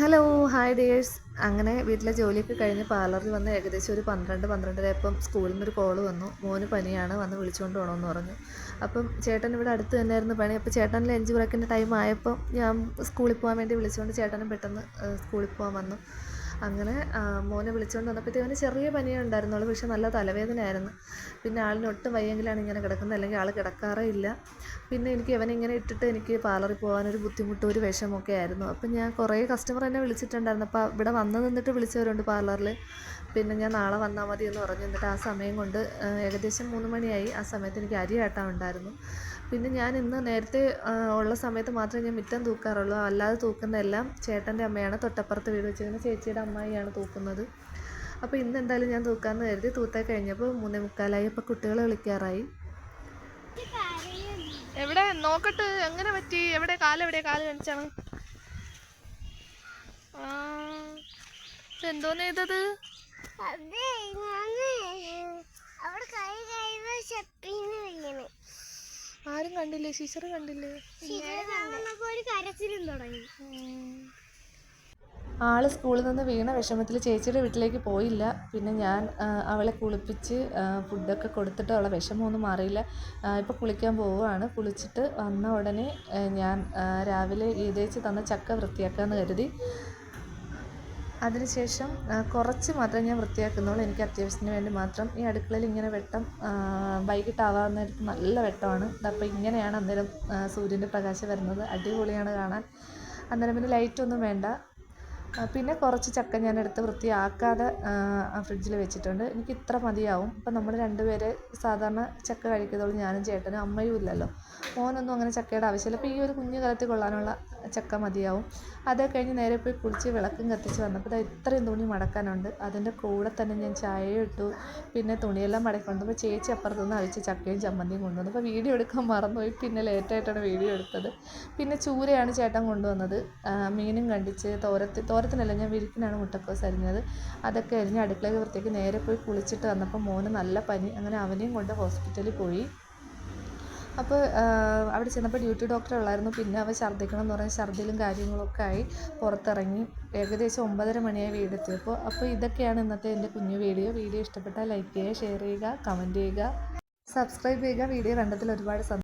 Hello hi dears അങ്ങനെ വീട്ടിലെ ജോലിയൊക്കെ കഴിഞ്ഞ് പാർലറിൽ വന്ന് ഏകദേശം ഒരു പന്ത്രണ്ട് പന്ത്രണ്ടരയപ്പം സ്കൂളിൽ നിന്നൊരു കോൾ വന്നു. മോന് പനിയാണ് വന്ന് വിളിച്ചുകൊണ്ട് പോകണമെന്ന് പറഞ്ഞു. അപ്പം ചേട്ടൻ ഇവിടെ അടുത്ത് തന്നെയായിരുന്നു പണി. അപ്പോൾ ചേട്ടൻ ലഞ്ച് ബ്രേക്കിന്റെ ടൈം ആയപ്പോൾ ഞാൻ സ്കൂളിൽ പോകാൻ വേണ്ടി വിളിച്ചുകൊണ്ട് ചേട്ടനും പെട്ടെന്ന് സ്കൂളിൽ പോകാൻ വന്നു. അങ്ങനെ മോനെ വിളിച്ചുകൊണ്ട് വന്നപ്പോഴത്തേക്കും അവന് ചെറിയ പനിയേ ഉണ്ടായിരുന്നുള്ളൂ പക്ഷെ നല്ല തലവേദനയായിരുന്നു. പിന്നെ ആളിന് ഒട്ടും വയ്യെങ്കിലാണ് ഇങ്ങനെ കിടക്കുന്നത്. അല്ലെങ്കിൽ ആൾ കിടക്കാറേ ഇല്ല. പിന്നെ എനിക്ക് അവനെ ഇങ്ങനെ ഇട്ടിട്ട് എനിക്ക് പാർലറിൽ പോകാനൊരു ബുദ്ധിമുട്ടും ഒരു വിഷമമൊക്കെ ആയിരുന്നു. അപ്പം ഞാൻ കുറേ കസ്റ്റമർ എന്നെ വിളിച്ചിട്ടുണ്ടായിരുന്നു. അപ്പോൾ ഇവിടെ വന്ന് നിന്നിട്ട് വിളിച്ചവരുണ്ട് പാർലറിൽ പിന്നെ ഞാൻ നാളെ വന്നാൽ മതി എന്ന് പറഞ്ഞു. എന്നിട്ട് ആ സമയം കൊണ്ട് ഏകദേശം മൂന്ന് മണിയായി. ആ സമയത്ത് എനിക്ക് അരി ആട്ടാൻ ഉണ്ടായിരുന്നു. പിന്നെ ഞാൻ ഇന്ന് നേരത്തെ ഉള്ള സമയത്ത് മാത്രമേ ഞാൻ മിറ്റം തൂക്കാറുള്ളൂ. അല്ലാതെ തൂക്കുന്നതെല്ലാം ചേട്ടന്റെ അമ്മയാണ്. തൊട്ടപ്പുറത്ത് വീട് വെച്ചിരിക്കുന്ന ചേച്ചിയുടെ അമ്മയാണ് തൂക്കുന്നത്. അപ്പോൾ ഇന്ന് എന്തായാലും ഞാൻ തൂക്കാമെന്ന് കരുതി തൂത്തായി കഴിഞ്ഞപ്പോൾ മൂന്നേ മുക്കാലായി. അപ്പോൾ കുട്ടികളെ വിളിക്കാറായി. എവിടെ? നോക്കട്ട്. എങ്ങനെ പറ്റി? എവിടെ? കാലെവിടെ കാൽ കാണിച്ചാണ്? എന്തോന്ന് ചെയ്തത് ആരും കണ്ടില്ലേ? ശിശറ് കണ്ടില്ലേ? ഒരു കരച്ചിലും തുടങ്ങി. ആൾ സ്കൂളിൽ നിന്ന് വീണ വിഷമത്തിൽ ചേച്ചിയുടെ വീട്ടിലേക്ക് പോയില്ല. പിന്നെ ഞാൻ അവളെ കുളിപ്പിച്ച് ഫുഡൊക്കെ കൊടുത്തിട്ട് അവളെ വിഷമമൊന്നും മാറിയില്ല. ഇപ്പോൾ കുളിക്കാൻ പോവുകയാണ്. കുളിച്ചിട്ട് വന്ന ഉടനെ ഞാൻ രാവിലെ ഈതേച്ച് തന്ന ചക്ക വൃത്തിയാക്കാമെന്ന് കരുതി. അതിനുശേഷം കുറച്ച് മാത്രമേ ഞാൻ വൃത്തിയാക്കുന്നുള്ളൂ എനിക്ക് അത്യാവശ്യത്തിന് വേണ്ടി മാത്രം. ഈ അടുക്കളയിൽ ഇങ്ങനെ വെട്ടം ആ, വൈകിട്ടാവാൻ നേരത്ത് നല്ല വെട്ടമാണ്. അപ്പോൾ ഇങ്ങനെയാണ് അന്നേരം സൂര്യന്റെ പ്രകാശം വരുന്നത്. അടിപൊളിയാണ് കാണാൻ. അന്നേരം പിന്നെ ലൈറ്റൊന്നും വേണ്ട. പിന്നെ കുറച്ച് ചക്ക ഞാൻ എടുത്ത് വൃത്തിയാക്കാതെ ഫ്രിഡ്ജിൽ വെച്ചിട്ടുണ്ട്. എനിക്ക് ഇത്ര മതിയാവും. ഇപ്പം നമ്മൾ രണ്ടുപേരെ സാധാരണ ചക്ക കഴിക്കത്തുള്ളൂ ഞാനും ചേട്ടനും അമ്മയും ഇല്ലല്ലോ. മോനൊന്നും അങ്ങനെ ചക്കയുടെ ആവശ്യമില്ല. അപ്പോൾ ഈ ഒരു കുഞ്ഞു കലത്തിൽ കൊള്ളാനുള്ള ചക്ക മതിയാവും. അത് കഴിഞ്ഞ് നേരെ പോയി കുളിച്ച് വിളക്കും കത്തിച്ച് വന്നപ്പോൾ ഇതാ ഇത്രയും തുണി മടക്കാനുണ്ട്. അതിന്റെ കൂടെ തന്നെ ഞാൻ ചായ ഇട്ടു. പിന്നെ തുണിയെല്ലാം മടക്കൊണ്ടപ്പോൾ ചേച്ചി അപ്പുറത്തുനിന്ന് അവിച്ച് ചക്കയും ചമ്മന്തിയും കൊണ്ടുവന്നു. അപ്പോൾ വീഡിയോ എടുക്കാൻ മറന്നുപോയി. പിന്നെ ലേറ്റായിട്ടാണ് വീഡിയോ എടുത്തത്. പിന്നെ ചൂരയാണ് ചേട്ടൻ കൊണ്ടുവന്നത്. മീനും കണ്ടിച്ച് തോരത്തി തോരത്തിനല്ല ഞാൻ വിരിക്കിനാണ് മുട്ടക്കോസ് അരിഞ്ഞത്. അതൊക്കെ അരിഞ്ഞ് അടുക്കളയിൽ വൃത്തിക്ക് നേരെ പോയി കുളിച്ചിട്ട് വന്നപ്പോൾ മോന് നല്ല പനി. അങ്ങനെ അവനെയും കൊണ്ട് ഹോസ്പിറ്റലിൽ പോയി. അപ്പോൾ അവിടെ ചെന്നപ്പോൾ ഡ്യൂട്ടി ഡോക്ടർ ഉള്ളായിരുന്നു. പിന്നെ അവൻ ഛർദ്ദിക്കണം എന്ന് പറഞ്ഞാൽ കാര്യങ്ങളൊക്കെ ആയി പുറത്തിറങ്ങി. ഏകദേശം ഒമ്പതര മണിയായി വീടെത്തിയപ്പോൾ അപ്പോൾ ഇതൊക്കെയാണ് ഇന്നത്തെ എന്റെ കുഞ്ഞു വീഡിയോ. വീഡിയോ ഇഷ്ടപ്പെട്ടാൽ ലൈക്ക് ചെയ്യുക ഷെയർ ചെയ്യുക കമന്റ് ചെയ്യുക. സബ്സ്ക്രൈബ് ചെയ്യുക. വീഡിയോ കണ്ടതിൽ ഒരുപാട് സന്തോഷം.